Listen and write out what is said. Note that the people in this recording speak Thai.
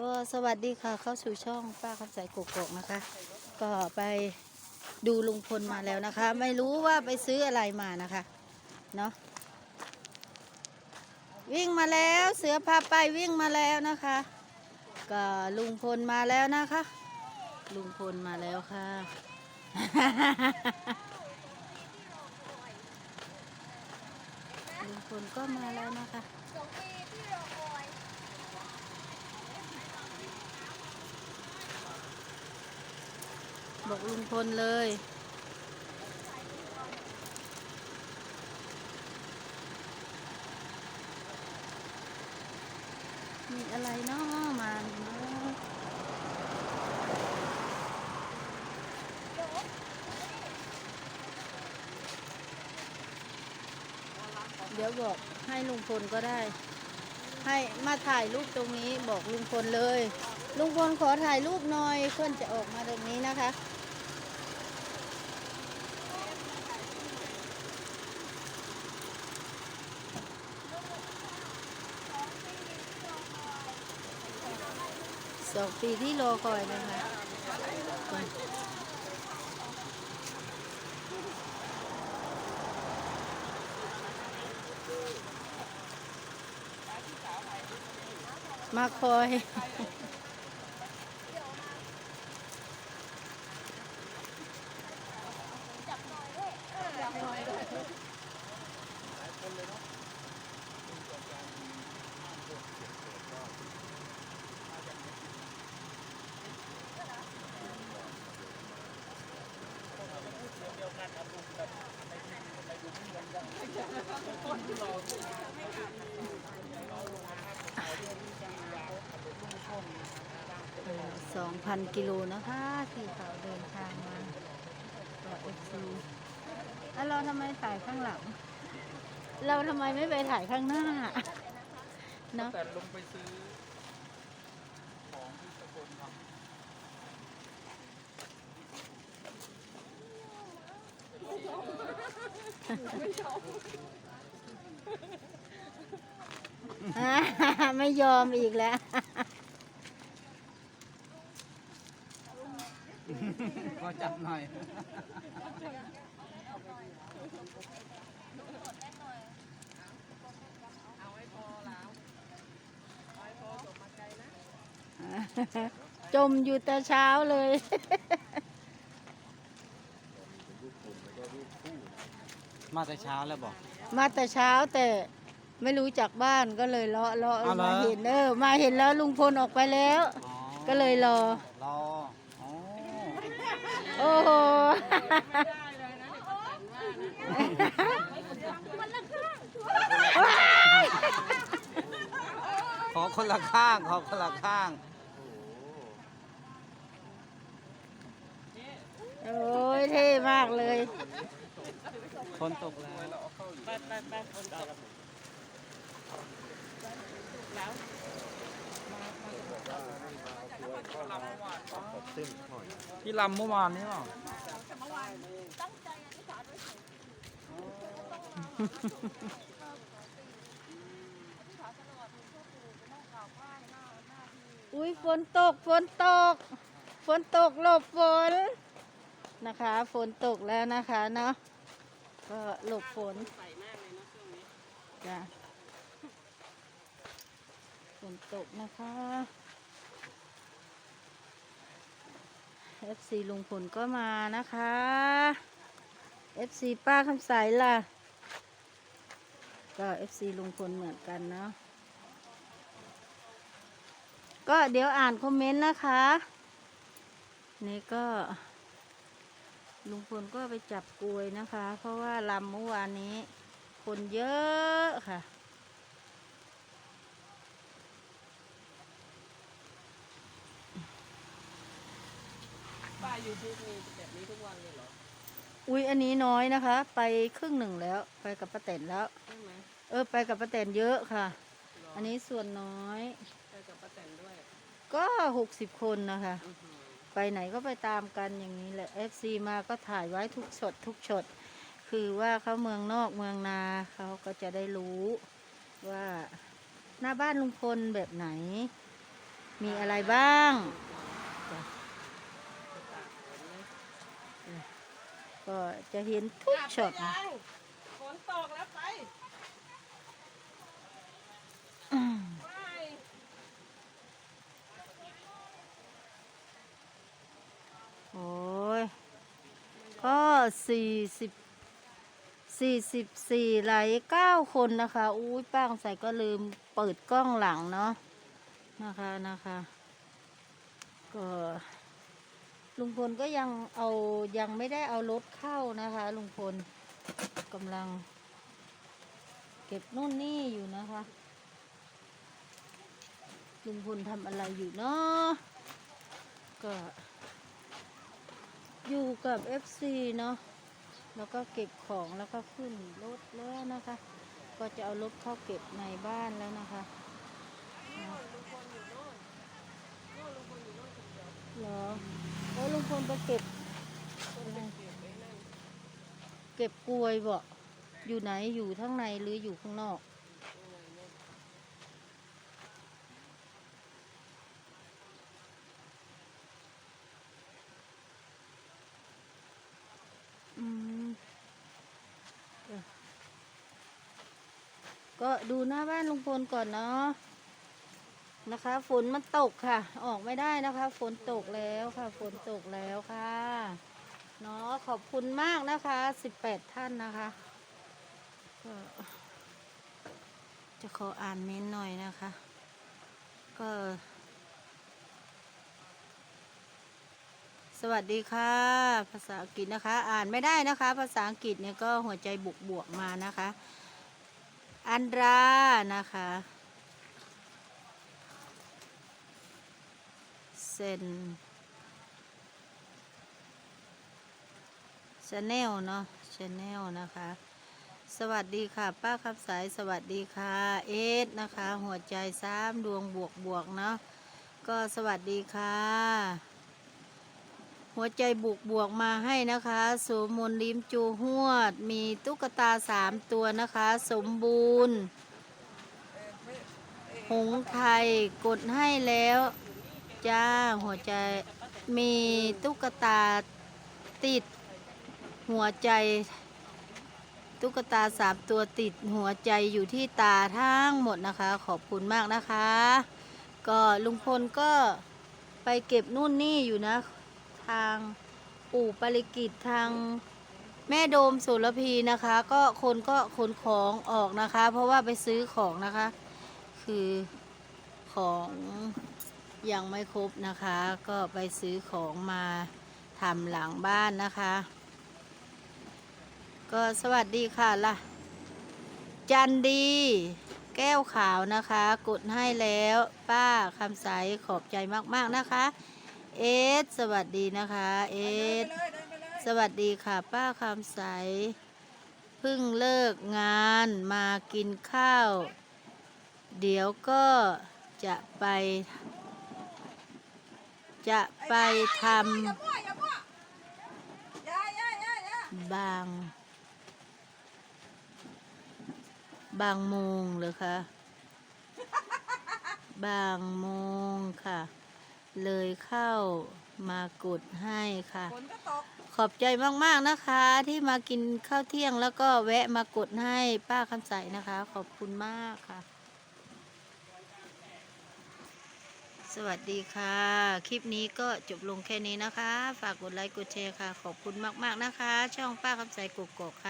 ก็สวัสดีค่ะเข้าสู่ช่องป้าคำใสกกกนะคะ ก็ไปดูลุงพลมาแล้วนะคะ ไม่รู้ว่าไปซื้ออะไรมานะคะเนาะวิ่งมาแล้วเสือพาไปวิ่งมาแล้วนะคะ ก็ลุงพลมาแล้วนะคะ ลุงพลมาแล้วค่ะ ลุงพลก็มาแล้วนะคะ สองปีที่รอคอย บอกลุงพลเลย มีอะไรเนาะมาเนาะเดี๋ยวบอกให้ลุงพลก็ได้ ให้มาถ่ายรูปตรงนี้บอกลุงพลเลย ลุงพลขอถ่ายรูปหน่อยเพื่อนจะออกมาตรงนี้นะคะ สองปีที่รอคอยนะคะมาคอย สองพันกิโลนะคะที่เขาเดินทางมาต่อเอฟซีแล้วเราทำไมถ่ายข้างหลัง เราทำไมไม่ไปถ่ายข้างหน้าเนาะแต่ลงไปซื้อของที่สกลครับไม่ยอมอีกแล้ว ก็จับหน่อยจมอยู่แต่เช้าเลยมาแต่เช้าแล้วบอก มาแต่เช้าแต่ไม่รู้จักบ้านก็เลยเลาะเลาะเอาเหรอ มาเห็นเออมาเห็นแล้วลุงพลออกไปแล้วอ๋อก็เลยรอรออ๋อ โอ้โหขอคนละข้าง ขอคนละข้าง โอ้ยเท่มากเลย คนตกแล้ว ที่ลำเมื่อวานนี้หรออุ้ยฝนตก ฝนตก ฝนตกหลบฝนนะคะ ฝนตกแล้วนะคะเนาะก็หลบฝนจ้ะ ฝนตกนะคะ FC ลุงพลก็มานะคะ FC ป้าคำใสล่ะ ก็ FC ลุงพลเหมือนกันเนาะ ก็เดี๋ยวอ่านคอมเมนต์นะคะ นี่ก็ลุงพลก็ไปจับกลวยนะคะ เพราะว่าลำเมื่อวานนี้ คนเยอะค่ะ ป้ายูทูบมีแบบนี้ทุกวันเลยเหรอ อุ้ยอันนี้น้อยนะคะ ไปครึ่งหนึ่งแล้ว ไปกับป้าแตนแล้ว ใช่ไหมเออ ไปกับป้าแตนเยอะค่ะ เหรออันนี้ส่วนน้อย ไปกับป้าแตนด้วยก็หกสิบคนนะคะ อื้อหือไปไหนก็ไปตามกันอย่างนี้แหละ FC มาก็ถ่ายไว้ทุกช็อตทุกช็อตคือว่าเขาเมืองนอกเมืองนาเขาก็จะได้รู้ว่าหน้าบ้านลุงพลแบบไหน มีอะไรบ้างจ้ะ ก็จะเห็นทุกช็อตนะฝนตกแล้วไปอืมไปโอ้ย ก็สี่สิบสี่สิบสี่ไหลเก้าคนนะคะ อุ้ยป้างใส่ก็ลืมเปิดกล้องหลังเนาะนะคะนะคะ ก็ ลุงพลก็ยังเอายังไม่ได้เอารถเข้านะคะ ลุงพลกำลัง เก็บนู่นนี่อยู่นะคะ ลุงพลทำอะไรอยู่เนาะก็อยู่กับ FC เนาะแล้วก็เก็บของแล้วก็ขึ้นรถแล้วนะคะ ก็จะเอารถเข้าเก็บในบ้านแล้วนะคะเหรอ โอ้ลุงพลไปเก็บ เก็บกลวยบ่อยู่ไหนอยู่ข้งในหรืออยู่ข้างนอก อืม ก็ดูหน้าบ้านลุงพลก่อนเนาะ นะคะ ฝนมันตกค่ะ ออกไม่ได้นะคะ ฝนตกแล้วค่ะ ฝนตกแล้วค่ะเนาะขอบคุณมากนะคะสิบแปดท่านนะคะก็จะขออ่านเม้นหน่อยนะคะ ก็ สวัสดีค่ะ ภาษาอังกฤษนะคะ อ่านไม่ได้นะคะ ภาษาอังกฤษเนี่ยก็หัวใจบวกบวกมานะคะ อันดรานะคะ ซนชาแนลเนาะชาแนลนะคะ สวัสดีค่ะ ป้าคำสายสวัสดีค่ะ เอสนะคะ หัวใจสามดวงบวกบวกเนาะก็สวัสดีค่ะ หัวใจบุกบวกมาให้นะคะสมนลิมจูหวด มีตุ๊กตาสามตัวนะคะ สมบูรณ์ หงไทยกดให้แล้ว จ้า หัวใจมีตุ๊กตาติดหัวใจ ตุ๊กตาสามตัวติดหัวใจอยู่ที่ตาทั้งหมดนะคะ ขอบคุณมากนะคะ ก็ลุงพลก็ไปเก็บนู่นนี่อยู่นะ ทางปู่ปริกิตทางแม่โดมสุรพีนะคะ ก็คนก็ขนของออกนะคะ เพราะว่าไปซื้อของนะคะ คือของ ยังไม่ครบนะคะ ก็ไปซื้อของมาทำหลังบ้านนะคะ ก็สวัสดีค่ะล่ะ จันดี แก้วขาวนะคะ กดให้แล้วป้าคำใสขอบใจมาก ๆ นะคะ เอสสวัสดีนะคะ เอสสวัสดีค่ะ ป้าคำใสเพิ่งเลิกงานมากินข้าว เดี๋ยวก็จะไป จะไปทอย่ามั่วอย่ามั่วอย่าอย่าอย่าอย่าำบาง บางโมงเหรือคะบางโมงค่ะ เลยเข้ามากดให้ค่ะฝนก็ตกขอบใจมาก ๆ นะคะ ที่มากินข้าวเที่ยงแล้วก็แวะมากดให้ป้าคำใสนะคะ ขอบคุณมากค่ะ สวัสดีค่ะ คลิปนี้ก็จบลงแค่นี้นะคะ ฝากกดไลค์กดแชร์ค่ะ ขอบคุณมาก ๆ นะคะ ช่องป้าคำใสกกอกค่ะ